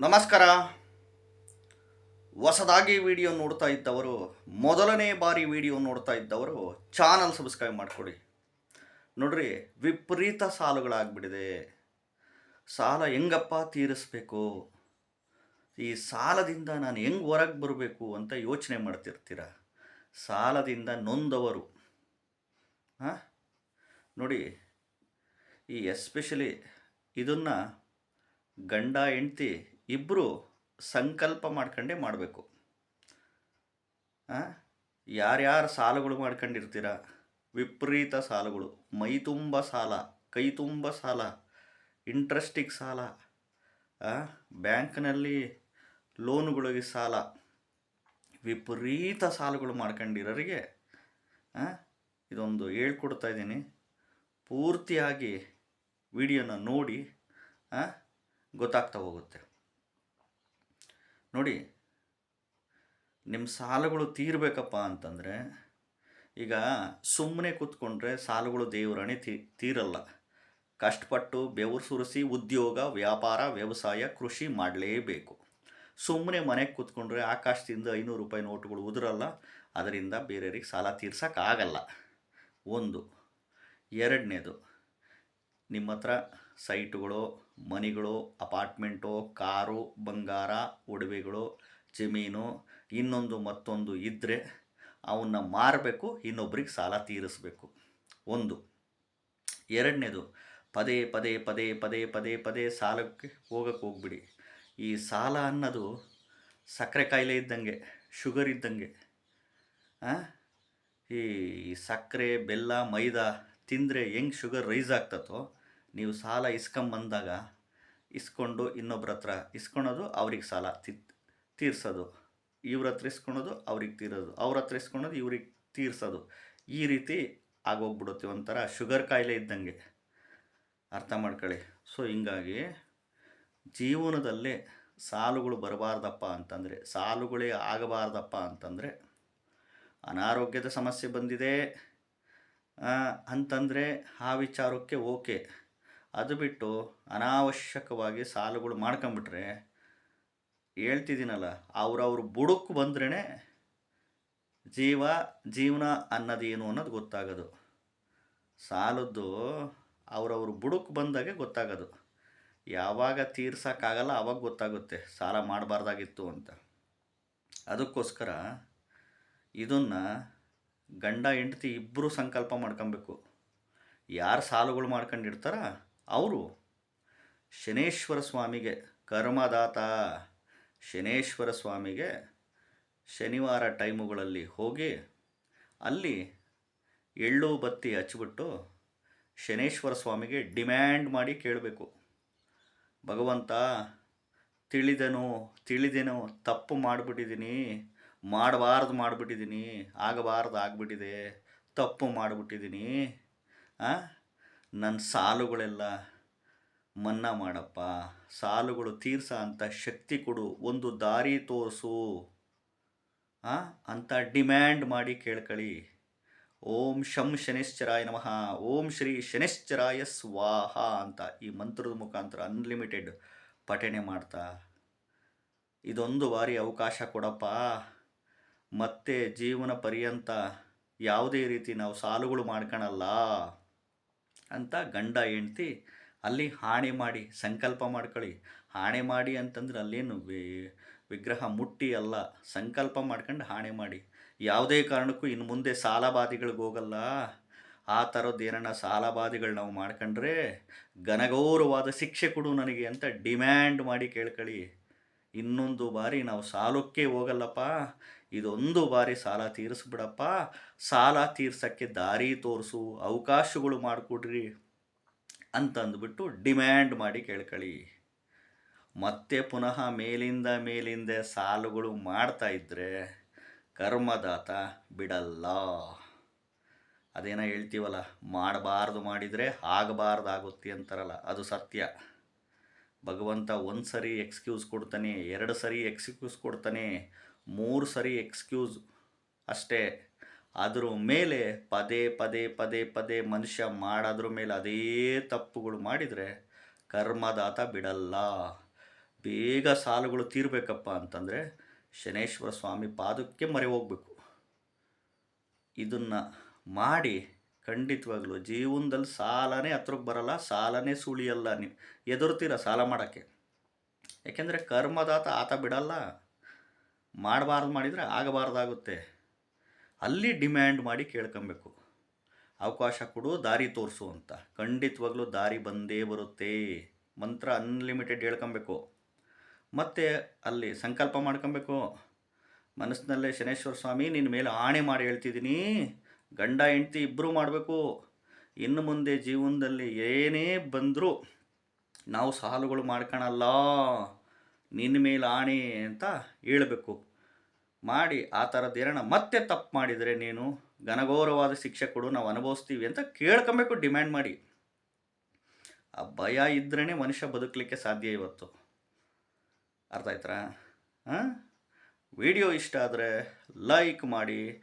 ನಮಸ್ಕಾರ. ಹೊಸದಾಗಿ ವಿಡಿಯೋ ನೋಡ್ತಾ ಇದ್ದವರು, ಮೊದಲನೇ ಬಾರಿ ವಿಡಿಯೋ ನೋಡ್ತಾ ಇದ್ದವರು, ಚಾನಲ್ ಸಬ್ಸ್ಕ್ರೈಬ್ ಮಾಡಿಕೊಡಿ. ನೋಡ್ರಿ, ವಿಪರೀತ ಸಾಲುಗಳಾಗ್ಬಿಟ್ಟಿದೆ. ಸಾಲ ಹೆಂಗಪ್ಪ ತೀರಿಸ್ಬೇಕು? ಈ ಸಾಲದಿಂದ ನಾನು ಹೆಂಗೆ ಹೊರಗೆ ಬರಬೇಕು ಅಂತ ಯೋಚನೆ ಮಾಡ್ತಿರ್ತೀರ? ಸಾಲದಿಂದ ನೊಂದವರು. ಹಾಂ? ನೋಡಿ, ಈ ಎಸ್ಪೆಷಲಿ ಇದನ್ನು ಗಂಡ, ಹೆಂಡ್ತಿ ಇಬ್ಬರು ಸಂಕಲ್ಪ ಮಾಡ್ಕೊಂಡೇ ಮಾಡಬೇಕು. ಯಾರ್ಯಾರು ಸಾಲಗಳು ಮಾಡ್ಕೊಂಡಿರ್ತೀರ? ವಿಪರೀತ ಸಾಲಗಳು. ಮೈ ತುಂಬ ಸಾಲ, ಕೈ ತುಂಬ ಸಾಲ, ಇಂಟ್ರೆಸ್ಟಿಗೆ ಸಾಲ ಬ್ಯಾಂಕ್ನಲ್ಲಿ ಲೋನುಗಳಿಗೆ ಸಾಲ. ವಿಪರೀತ ಸಾಲಗಳು ಮಾಡ್ಕೊಂಡಿರೋರಿಗೆ ಇದೊಂದು ಹೇಳ್ಕೊಡ್ತಾ ಇದ್ದೀನಿ. ಪೂರ್ತಿಯಾಗಿ ವಿಡಿಯೋನ ನೋಡಿ ಗೊತ್ತಾಗ್ತಾ ಹೋಗುತ್ತೆ. ನೋಡಿ ನಿಮ್ಮ ಸಾಲಗಳು ತೀರಬೇಕಪ್ಪ ಅಂತಂದರೆ, ಈಗ ಸುಮ್ಮನೆ ಕೂತ್ಕೊಂಡ್ರೆ ಸಾಲಗಳು ದೇವರಾಣಿ ತೀ, ತೀರಲ್ಲ. ಕಷ್ಟಪಟ್ಟು ಬೆವರು ಸುರಿಸಿ ಉದ್ಯೋಗ, ವ್ಯಾಪಾರ, ವ್ಯವಸಾಯ, ಕೃಷಿ ಮಾಡಲೇಬೇಕು. ಸುಮ್ಮನೆ ಮನೆಗೆ ಕೂತ್ಕೊಂಡ್ರೆ ಆಕಾಶದಿಂದ ಐನೂರು ರೂಪಾಯಿ ನೋಟುಗಳು ಉದುರಲ್ಲ, ಅದರಿಂದ ಬೇರೆಯವ್ರಿಗೆ ಸಾಲ ತೀರ್ಸೋಕ್ಕಾಗಲ್ಲ. ಒಂದು. ಎರಡನೇದು ನಿಮ್ಮ ಹತ್ರ ಸೈಟುಗಳು ಮನೆಗಳು, ಅಪಾರ್ಟ್ಮೆಂಟು, ಕಾರು, ಬಂಗಾರ, ಒಡವೆಗಳು, ಜಮೀನು, ಇನ್ನೊಂದು ಮತ್ತೊಂದು ಇದ್ದರೆ ಅವನ್ನ ಮಾರಬೇಕು, ಇನ್ನೊಬ್ರಿಗೆ ಸಾಲ ತೀರಿಸಬೇಕು. ಒಂದು. ಎರಡನೇದು, ಪದೇ ಪದೇ ಪದೇ ಪದೇ ಪದೇ ಪದೇ ಸಾಲಕ್ಕೆ ಹೋಗಕ್ಕೆ ಹೋಗ್ಬಿಡಿ. ಈ ಸಾಲ ಅನ್ನೋದು ಸಕ್ಕರೆ ಕಾಯಿಲೆ ಇದ್ದಂಗೆ, ಶುಗರ್ ಇದ್ದಂಗೆ? ಈ ಸಕ್ಕರೆ, ಬೆಲ್ಲ, ಮೈದಾ ತಿಂದರೆ ಹೆಂಗೆ ಶುಗರ್ ರೈಸ್ ಆಗ್ತತೋ ನೀವು ಸಾಲ ಇಸ್ಕೊಂಬಂದಾಗ ಇಸ್ಕೊಂಡು ಇನ್ನೊಬ್ರ ಹತ್ರ ಇಸ್ಕೊಳೋದು ಅವ್ರಿಗೆ ಸಾಲ ತಿ ತೀರ್ಸೋದು. ಇವ್ರ ಹತ್ರ ಇಸ್ಕೊಳೋದು ಅವ್ರಿಗೆ ತೀರೋದು. ಅವ್ರ ಹತ್ರ ಇಸ್ಕೊಳೋದು ಇವ್ರಿಗೆ ತೀರ್ಸೋದು. ಈ ರೀತಿ ಆಗೋಗ್ಬಿಡುತ್ತೆ ಒಂಥರ ಶುಗರ್ ಕಾಯಿಲೆ ಇದ್ದಂಗೆ. ಅರ್ಥ ಮಾಡ್ಕೊಳ್ಳಿ. ಸೊ, ಹಿಂಗಾಗಿ ಜೀವನದಲ್ಲೇ ಸಾಲುಗಳು ಬರಬಾರ್ದಪ್ಪ ಅಂತಂದರೆ, ಸಾಲುಗಳೇ ಆಗಬಾರ್ದಪ್ಪ ಅಂತಂದರೆ ಅನಾರೋಗ್ಯದ ಸಮಸ್ಯೆ ಬಂದಿದೆ. ಅಂತಂದರೆ ಆ ವಿಚಾರಕ್ಕೆ ಓಕೆ. ಅದು ಬಿಟ್ಟು ಅನಾವಶ್ಯಕವಾಗಿ ಸಾಲುಗಳು ಮಾಡ್ಕೊಂಬಿಟ್ರೆ ಹೇಳ್ತಿದ್ದೀನಲ್ಲ ಅವ್ರವ್ರ ಬುಡಕ್ಕೆ ಬಂದ್ರೇ ಜೀವ, ಜೀವನ ಅನ್ನೋದೇನು ಅನ್ನೋದು ಗೊತ್ತಾಗೋದು. ಸಾಲದ್ದು ಅವ್ರವ್ರ ಬುಡಕ್ಕೆ ಬಂದಾಗೆ ಗೊತ್ತಾಗೋದು. ಯಾವಾಗ ತೀರ್ಸೋಕ್ಕಾಗಲ್ಲ ಆವಾಗ ಗೊತ್ತಾಗುತ್ತೆ ಸಾಲ ಮಾಡಬಾರ್ದಾಗಿತ್ತು ಅಂತ. ಅದಕ್ಕೋಸ್ಕರ ಇದನ್ನು ಗಂಡ, ಹೆಂಡತಿ ಇಬ್ಬರು ಸಂಕಲ್ಪ ಮಾಡ್ಕೊಬೇಕು. ಯಾರು ಸಾಲುಗಳು ಮಾಡ್ಕೊಂಡಿರ್ತಾರ ಅವರು ಶನೇಶ್ವರ ಸ್ವಾಮಿಗೆ ಕರ್ಮದಾತ. ಶನೇಶ್ವರ ಸ್ವಾಮಿಗೆ ಶನಿವಾರ ಟೈಮುಗಳಲ್ಲಿ ಹೋಗಿ ಅಲ್ಲಿ ಎಳ್ಳು ಬತ್ತಿ ಹಚ್ಚಿಬಿಟ್ಟು ಶನೇಶ್ವರ ಸ್ವಾಮಿಗೆ ಡಿಮ್ಯಾಂಡ್ ಮಾಡಿ ಕೇಳಬೇಕು. ಭಗವಂತ, ತಿಳಿದನು, ತಿಳಿದೇನೋ, ತಪ್ಪು ಮಾಡಿಬಿಟ್ಟಿದ್ದೀನಿ ಮಾಡಬಾರ್ದು ಮಾಡಿಬಿಟ್ಟಿದ್ದೀನಿ ಆಗಬಾರ್ದು ಆಗಿಬಿಟ್ಟಿದೆ, ತಪ್ಪು ಮಾಡಿಬಿಟ್ಟಿದ್ದೀನಿ ನನ್ನ ಸಾಲುಗಳೆಲ್ಲ ಮನ್ನಾ ಮಾಡಪ್ಪ. ಸಾಲುಗಳು ತೀರ್ಸ ಅಂತ ಶಕ್ತಿ ಕೊಡು. ಒಂದು ದಾರಿ ತೋರಿಸು? ಅಂತ ಡಿಮ್ಯಾಂಡ್ ಮಾಡಿ ಕೇಳ್ಕೊಳ್ಳಿ ಓಂ ಶಂ ಶನಿಶ್ಚರಾಯ ನಮಃ. ಓಂ ಶ್ರೀ ಶನಿಶ್ಚರಾಯ ಸ್ವಾಹ ಅಂತ ಈ ಮಂತ್ರದ ಮುಖಾಂತರ ಅನ್ಲಿಮಿಟೆಡ್ ಪಠಣೆ ಮಾಡ್ತಾ. ಇದೊಂದು ಬಾರಿ ಅವಕಾಶ ಕೊಡಪ್ಪ. ಮತ್ತೆ ಜೀವನ ಪರ್ಯಂತ ಯಾವುದೇ ರೀತಿ ನಾವು ಸಾಲುಗಳು ಮಾಡ್ಕೊಳಲ್ಲ ಅಂತ ಗಂಡ ಹೆಂಡ್ತಿ ಅಲ್ಲಿ ಹಾಣೆ ಮಾಡಿ ಸಂಕಲ್ಪ ಮಾಡ್ಕೊಳ್ಳಿ. ಹಾಣೆ ಮಾಡಿ ಅಂತಂದ್ರೆ ಅಲ್ಲೇನು ವಿಗ್ರಹ ಮುಟ್ಟಿ ಅಲ್ಲ. ಸಂಕಲ್ಪ ಮಾಡ್ಕೊಂಡು ಹಾಣೆ ಮಾಡಿ. ಯಾವುದೇ ಕಾರಣಕ್ಕೂ ಇನ್ನು ಮುಂದೆ ಸಾಲಬಾಧಿಗಳಿಗೆ ಹೋಗಲ್ಲ. ಆ ಥರದ್ದು ಏನನ್ನ ಸಾಲಬಾಧಿಗಳು ನಾವು ಮಾಡ್ಕೊಂಡ್ರೆ ಘನಘೋರವಾದ ಶಿಕ್ಷೆ ಕೊಡು ನನಗೆ ಅಂತ ಡಿಮ್ಯಾಂಡ್ ಮಾಡಿ ಕೇಳ್ಕೊಳ್ಳಿ. ಇನ್ನೊಂದು ಬಾರಿ ನಾವು ಸಾಲಕ್ಕೆ ಹೋಗಲ್ಲಪ್ಪ. ಇದೊಂದು ಬಾರಿ ಸಾಲ ತೀರಿಸ್ಬಿಡಪ್ಪ. ಸಾಲ ತೀರ್ಸೋಕ್ಕೆ ದಾರಿ ತೋರಿಸು, ಅವಕಾಶಗಳು ಮಾಡಿಕೊಡ್ರಿ ಅಂತ ಅಂದ್ಬಿಟ್ಟು ಡಿಮ್ಯಾಂಡ್ ಮಾಡಿ ಕೇಳ್ಕೊಳ್ಳಿ ಮತ್ತೆ ಪುನಃ ಮೇಲಿಂದ ಮೇಲಿಂದ ಸಾಲುಗಳು ಮಾಡ್ತಾ ಇದ್ದರೆ ಕರ್ಮದಾತ ಬಿಡಲ್ಲ. ಅದೇನೋ ಹೇಳ್ತೀವಲ್ಲ, ಮಾಡಬಾರ್ದು ಮಾಡಿದರೆ ಆಗಬಾರ್ದಾಗುತ್ತೆ ಅಂತಾರಲ್ಲ, ಅದು ಸತ್ಯ. ಭಗವಂತ ಒಂದು ಸರಿ ಎಕ್ಸ್ಕ್ಯೂಸ್ ಕೊಡ್ತಾನೆ, ಎರಡು ಸರಿ ಎಕ್ಸ್ಕ್ಯೂಸ್ ಕೊಡ್ತಾನೆ, ಮೂರು ಸರಿ ಎಕ್ಸ್ಕ್ಯೂಸ್ ಅಷ್ಟೇ. ಅದ್ರ ಮೇಲೆ ಪದೇ ಪದೇ ಪದೇ ಪದೇ ಮನುಷ್ಯ ಮಾಡೋದ್ರ ಮೇಲೆ ಅದೇ ತಪ್ಪುಗಳು ಮಾಡಿದರೆ ಕರ್ಮದಾತ ಬಿಡಲ್ಲ. ಬೇಗ ಸಾಲುಗಳು ತೀರಬೇಕಪ್ಪ ಅಂತಂದರೆ ಶನೇಶ್ವರ ಸ್ವಾಮಿ ಪಾದಕ್ಕೆ ಮರೆ ಹೋಗ್ಬೇಕು ಇದನ್ನು ಮಾಡಿ ಖಂಡಿತವಾಗ್ಲೂ. ಜೀವನದಲ್ಲಿ ಸಾಲನೇ ಹತ್ರಕ್ಕೆ ಬರಲ್ಲ, ಸಾಲನೇ ಸುಳಿಯಲ್ಲ ನೀವು. ಎದುರ್ತೀರ ಸಾಲ ಮಾಡೋಕ್ಕೆ? ಯಾಕೆಂದರೆ ಕರ್ಮದಾತ ಆತ ಬಿಡಲ್ಲ. ಮಾಡಬಾರ್ದು ಮಾಡಿದರೆ ಆಗಬಾರ್ದಾಗುತ್ತೆ. ಅಲ್ಲಿ ಡಿಮ್ಯಾಂಡ್ ಮಾಡಿ ಕೇಳ್ಕೊಬೇಕು. ಅವಕಾಶ ಕೊಡು, ದಾರಿ ತೋರಿಸು ಅಂತ. ಖಂಡಿತವಾಗ್ಲೂ ದಾರಿ ಬಂದೇ ಬರುತ್ತೆ. ಮಂತ್ರ ಅನ್ಲಿಮಿಟೆಡ್ ಹೇಳ್ಕೊಬೇಕು. ಮತ್ತು ಅಲ್ಲಿ ಸಂಕಲ್ಪ ಮಾಡ್ಕೊಬೇಕು. ಮನಸ್ಸಿನಲ್ಲೇ ಶನೇಶ್ವರ ಸ್ವಾಮಿ, ನಿನ್ನ ಮೇಲೆ ಆಣೆ ಮಾಡಿ ಹೇಳ್ತಿದ್ದೀನಿ. ಗಂಡ, ಹೆಂಡ್ತಿ ಇಬ್ಬರೂ ಮಾಡಬೇಕು. ಇನ್ನು ಮುಂದೆ ಜೀವನದಲ್ಲಿ ಏನೇ ಬಂದರೂ ನಾವು ಸಾಲುಗಳು ಮಾಡ್ಕೊಳಲ್ಲ ನಿನ್ನ ಮೇಲೆ ಆಣೆ ಅಂತ ಹೇಳಬೇಕು. ಮಾಡಿ, ಆ ಥರದ್ದು ಏನಾರ ಮತ್ತೆ ತಪ್ಪು ಮಾಡಿದರೆ ನೀನು ಘನಘೋರವಾದ ಶಿಕ್ಷೆ ಕೊಡು, ನಾವು ಅನುಭವಿಸ್ತೀವಿ ಅಂತ ಕೇಳ್ಕೊಬೇಕು, ಡಿಮ್ಯಾಂಡ್ ಮಾಡಿ. ಆ ಭಯ ಇದ್ರೇ ಮನುಷ್ಯ ಬದುಕಲಿಕ್ಕೆ ಸಾಧ್ಯ ಇವತ್ತು. ಅರ್ಥ ಆಯ್ತಾ ಹಾಂ ವಿಡಿಯೋ ಇಷ್ಟ ಆದರೆ ಲೈಕ್ ಮಾಡಿ